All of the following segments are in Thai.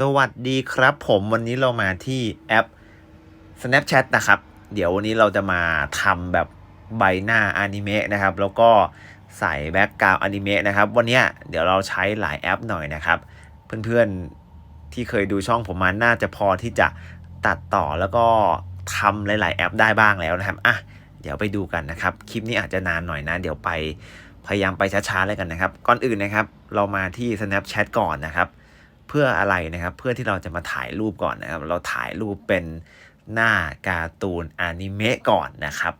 สวัสดีครับผมวันนี้เรามาที่แอป Snapchat นะครับ เดี๋ยววันนี้เราจะมาทำแบบใบหน้าอนิเมะนะครับ แล้วก็ใส่แบ็กกราวอนิเมะนะครับ วันนี้เดี๋ยวเราใช้หลายแอปหน่อยนะครับ เพื่อนๆที่เคยดูช่องผมมาน่าจะพอที่จะตัดต่อแล้วก็ทำหลาย ๆ แอปได้บ้างแล้วนะครับอะเดี๋ยวไปดูกันนะครับ คลิปนี้อาจจะนานหน่อยนะ เดี๋ยวไปพยายามไปช้าๆเลยกันนะครับ ก่อนอื่นนะครับ เรามาที่ Snapchat ก่อนนะครับ เพื่ออะไรนะครับ เพื่อที่เราจะมาถ่ายรูปก่อนนะครับ เราถ่ายรูปเป็นหน้าการ์ตูนอนิเมะก่อนนะครับ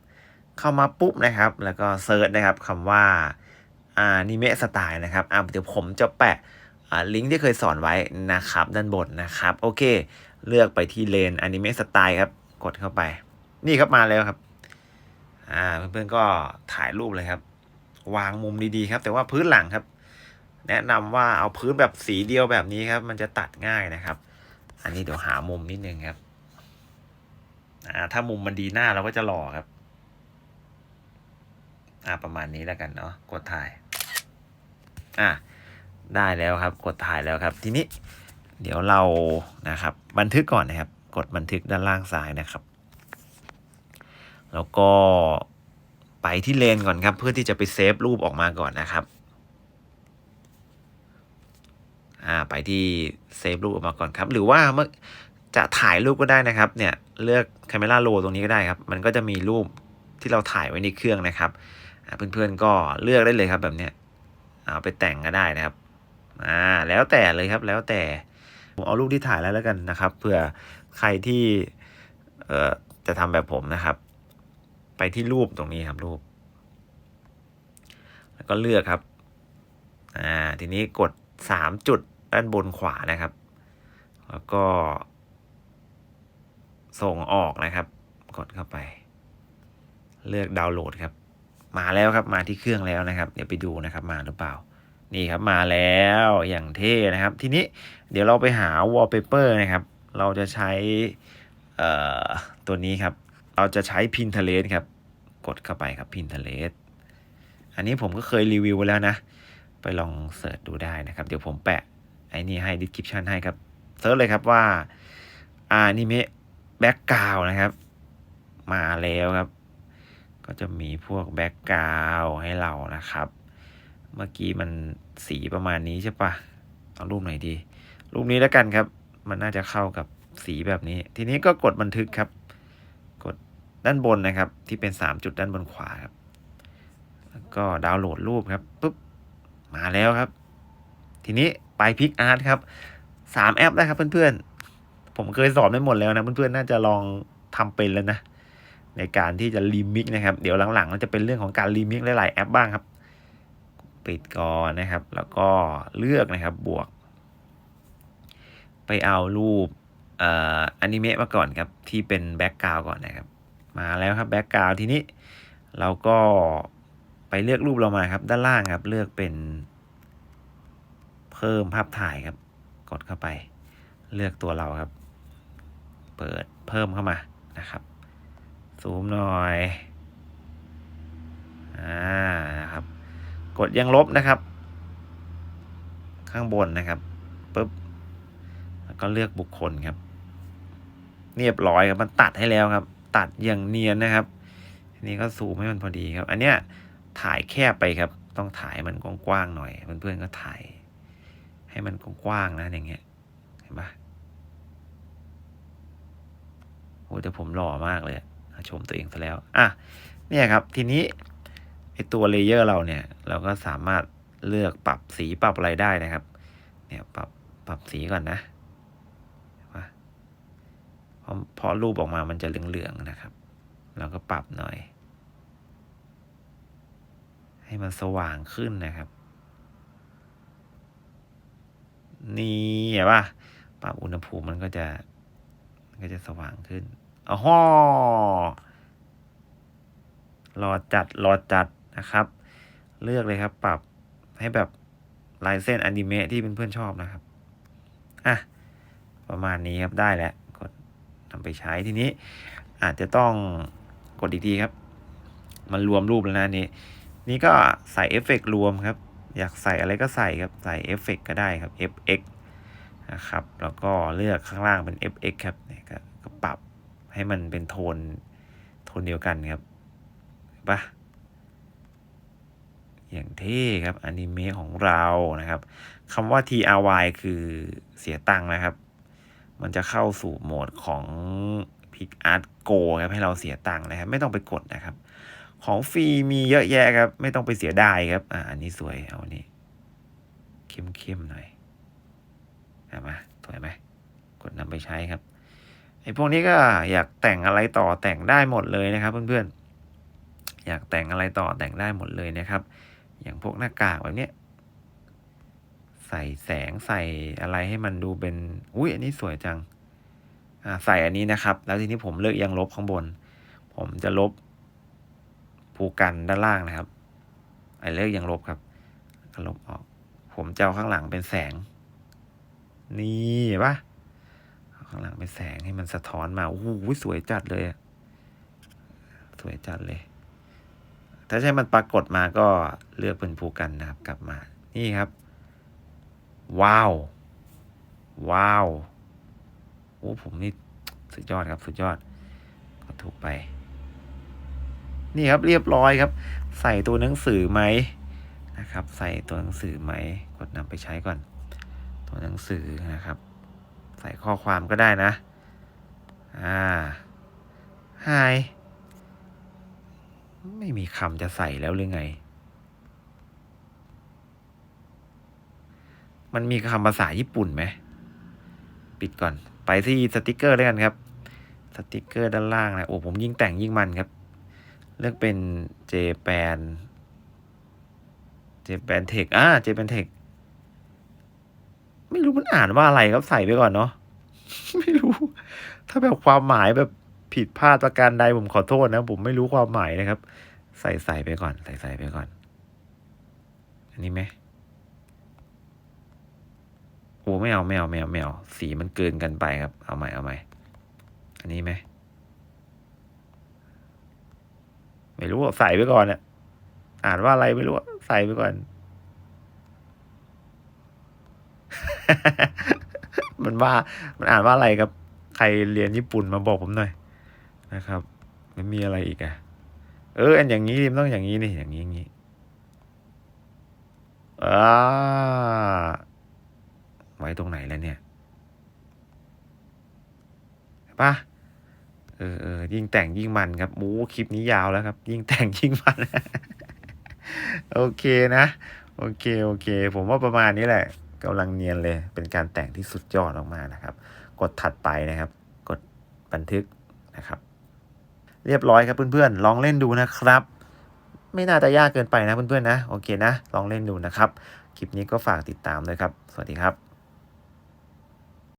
เข้ามาปุ๊บนะครับ แล้วก็เซิร์ชนะครับคำว่าอนิเมะสไตล์นะครับอะเดี๋ยวผมจะแปะลิงก์ที่เคยสอนไว้นะครับ ด้านบนนะครับ โอเค เลือกไปที่เลนอนิเมะสไตล์ครับ กดเข้าไป นี่ครับมาแล้วครับอ่าเพื่อนๆก็ถ่ายรูปเลยครับ วางมุมดีๆครับ แต่ว่าพื้นหลังครับ แนะนำว่าเอาพื้นแบบสีเดียวแบบนี้ครับ มันจะตัดง่ายนะครับ อันนี้เดี๋ยวหามุมนิดนึงครับอ่าถ้ามุมมันดีหน้าเราก็จะหล่อครับอ่าประมาณนี้แล้วกันเนาะกดถ่าย อ่าได้แล้วครับ กดถ่ายแล้วครับ ทีนี้ เดี๋ยวเรานะครับ บันทึกก่อนนะครับ กดบันทึกด้านล่างซ้ายนะครับ แล้วก็ไปที่เลนก่อนครับ เพื่อที่จะไปเซฟรูปออกมาก่อนนะครับ อ่าไปที่เซฟรูปออกมาก่อนครับ หรือว่าเมื่อจะถ่ายรูปก็ได้นะครับ เนี่ยเลือก Camera Roll ตรงนี้ก็ได้ครับ มันก็จะมีรูปที่เราถ่ายไว้ในเครื่องนะครับเพื่อนๆก็เลือกได้เลยครับแบบเนี้ยเอาไปแต่งก็ได้นะครับอ่าแล้วแต่เลยครับแล้วแต่ผมเอารูปที่ถ่ายแล้วแล้วกันนะครับเผื่อใครที่เอ่อจะทำแบบผมนะครับ ไปที่รูปตรงนี้ครับรูป แล้วก็เลือกครับอ่าทีนี้กดสามจุด ด้านบนขวานะครับ แล้วก็ ส่งออกนะครับ กดเข้าไป เลือกดาวน์โหลดครับ มาแล้วครับมาที่เครื่องแล้วนะครับ เดี๋ยวไปดูนะครับมาหรือเปล่า นี่ครับมาแล้วอย่างเท่นะครับ ทีนี้เดี๋ยวเราไปหาวอลเปเปอร์นะครับ เราจะใช้ตัวนี้ครับ เราจะใช้ Pinterest ครับ กดเข้าไปครับ Pinterest อันนี้ผมก็เคยรีวิวไว้แล้วนะ ไปลองเสิร์ชดูได้นะครับ เดี๋ยวผมแปะ ไอ้นี่ให้ description ให้ครับเสิร์ชเลยครับว่าอานิเมะแบ็กกราวนะครับ มาแล้วครับ ก็จะมีพวกแบ็กกราวให้เรานะครับ เมื่อกี้มันสีประมาณนี้ใช่ปะเอารูปไหนดี รูปนี้แล้วกันครับ มันน่าจะเข้ากับสีแบบนี้ ทีนี้ก็กดบันทึกครับ กดด้านบนนะครับ ที่เป็น 3 จุดด้านบนขวาครับ แล้วก็ดาวน์โหลดรูปครับปุ๊บมาแล้วครับ ทีนี้ ไปพิกอาร์ตครับสามแอปนะครับเพื่อนๆ ผมเคยสอนไปหมดแล้วนะเพื่อนๆ น่าจะลองทำเป็นแล้วนะ ในการที่จะรีมิกนะครับ เดี๋ยวหลังๆมันจะเป็นเรื่องของการรีมิกหลายๆแอปบ้างครับ ปิดก่อนนะครับ แล้วก็เลือกนะครับบวก ไปเอารูปเอ่ออนิเมะมาก่อนครับ ที่เป็นแบ็กกราวก่อนนะครับ มาแล้วครับแบ็กกราวทีนี้เราก็ไปเลือกรูปเรามาครับ ด้านล่างครับ เลือกเป็น เพิ่มภาพถ่ายครับ กดเข้าไป เลือกตัวเราครับ เปิดเพิ่มเข้ามานะครับ ซูมหน่อยอ่านะครับ กดยังลบนะครับ ข้างบนนะครับปุ๊บแล้วก็เลือกบุคคลครับ เรียบร้อยครับมันตัดให้แล้วครับ ตัดอย่างเนียนนะครับทีนี้ก็ซูมให้มันพอดีครับ อันเนี้ยถ่ายแคบไปครับ ต้องถ่ายมันกว้างๆหน่อย เพื่อนๆก็ถ่าย ให้มันกว้างๆนะอย่างเงี้ยเห็นปะโอ้แต่ผมหล่อมากเลยชมตัวเองซะแล้วอะเนี่ยครับทีนี้ไอตัวเลเยอร์เราเนี่ย เราก็สามารถเลือกปรับสีปรับอะไรได้นะครับ เนี่ยปรับปรับสีก่อนนะเห็นปะพอพอรูปออกมามันจะเหลืองๆนะครับ เราก็ปรับหน่อย ให้มันสว่างขึ้นนะครับ นี่เห็นปะปรับอุณหภูมิมันก็จะมันก็จะสว่างขึ้นอ๋อฮอรอจัดรอจัดนะครับ เลือกเลยครับ ปรับให้แบบลายเส้นอนิเมะที่เพื่อนๆชอบนะครับอะประมาณนี้ครับได้แล้วกดนำไปใช้ทีนี้ อาจจะต้องกดอีกทีครับ มันรวมรูปแล้วนะนี้ นี่ก็ใส่เอฟเฟกต์รวมครับ อยากใส่อะไรก็ใส่ครับ ใส่เอฟเฟกต์ก็ได้ครับ fx นะครับ แล้วก็เลือกข้างล่างเป็น fx ครับเนี่ยก็ก็ปรับให้มันเป็นโทน โทนเดียวกันครับปะอย่างเท่ครับอนิเมะของเรานะครับคำว่า try คือเสียตังค์นะครับ มันจะเข้าสู่โหมดของ Pick Art Go ครับให้เราเสียตังค์นะครับ ไม่ต้องไปกดนะครับ ของฟรีมีเยอะแยะครับ ไม่ต้องไปเสียดายครับ อ่าอันนี้สวยเอาอันนี้เข้มๆหน่อยเห็นไหมสวยไหมกดนำไปใช้ครับไอ้พวกนี้ก็อยากแต่งอะไรต่อแต่งได้หมดเลยนะครับ เพื่อนๆอยากแต่งอะไรต่อแต่งได้หมดเลยนะครับ อย่างพวกหน้ากากแบบเนี้ยใส่แสงใส่อะไรให้มันดูเป็นอุ้ยอันนี้สวยจังอ่าใส่อันนี้นะครับ แล้วทีนี้ผมเลือกยังลบข้างบน ผมจะลบ ภูกันด้านล่างนะครับ ไอเลือกยังลบครับก็ลบออก ผมจะเอาข้างหลังเป็นแสง นี่เห็นปะข้างหลังเป็นแสงให้มันสะท้อนมา โอ้โหสวยจัดเลย สวยจัดเลย ถ้าใช่มันปรากฏมาก็เลือกเป็นภูกันนะครับ กลับมา นี่ครับ ว้าว ว้าว โอ้ผมนี่สุดยอดครับ สุดยอด ก็ถูกไป นี่ครับเรียบร้อยครับ ใส่ตัวหนังสือไหมนะครับ ใส่ตัวหนังสือไหมกดนำไปใช้ก่อน ตัวหนังสือนะครับ ใส่ข้อความก็ได้นะอ่า hi ไม่มีคำจะใส่แล้วหรือไง มันมีคำภาษาญี่ปุ่นไหม ปิดก่อน ไปที่สติกเกอร์ด้วยกันครับ สติกเกอร์ด้านล่างนะ โอ้ผมยิ่งแต่งยิ่งมันครับ เลือกเป็นเจแปนเจแปนเทคอ่าเจแปนเทคไม่รู้มันอ่านว่าอะไรครับใส่ไปก่อนเนาะไม่รู้ ถ้าแบบความหมายแบบผิดพลาดประการใดผมขอโทษนะ ผมไม่รู้ความหมายนะครับ ใส่ใส่ไปก่อน ใส่ใส่ไปก่อน อันนี้ไหมโอ้ไม่เอาไม่เอาไม่เอาไม่เอาสีมันเกินกันไปครับ เอาใหม่เอาใหม่ อันนี้ไหม ไม่รู้ใส่ไปก่อนอะอ่านว่าอะไรไม่รู้ใส่ไปก่อน มันว่ามันอ่านว่าอะไรครับ ใครเรียนญี่ปุ่นมาบอกผมหน่อยนะครับมันมีอะไรอีกอะเอออันอย่างนี้มันต้องอย่างนี้นี่อย่างนี้อย่างนี้อ่าไว้ตรงไหนแล้วเนี่ยเห็นปะ เออเออยิ่งแต่งยิ่งมันครับโอ้คลิปนี้ยาวแล้วครับ ยิ่งแต่งยิ่งมัน โอเคนะ โอเคโอเค ผมว่าประมาณนี้แหละกำลังเนียนเลย เป็นการแต่งที่สุดยอดมากๆนะครับ กดถัดไปนะครับ กดบันทึกนะครับ เรียบร้อยครับเพื่อนๆ ลองเล่นดูนะครับ ไม่น่าจะยากเกินไปนะเพื่อนๆนะ โอเคนะ ลองเล่นดูนะครับ คลิปนี้ก็ฝากติดตามด้วยครับ สวัสดีครับ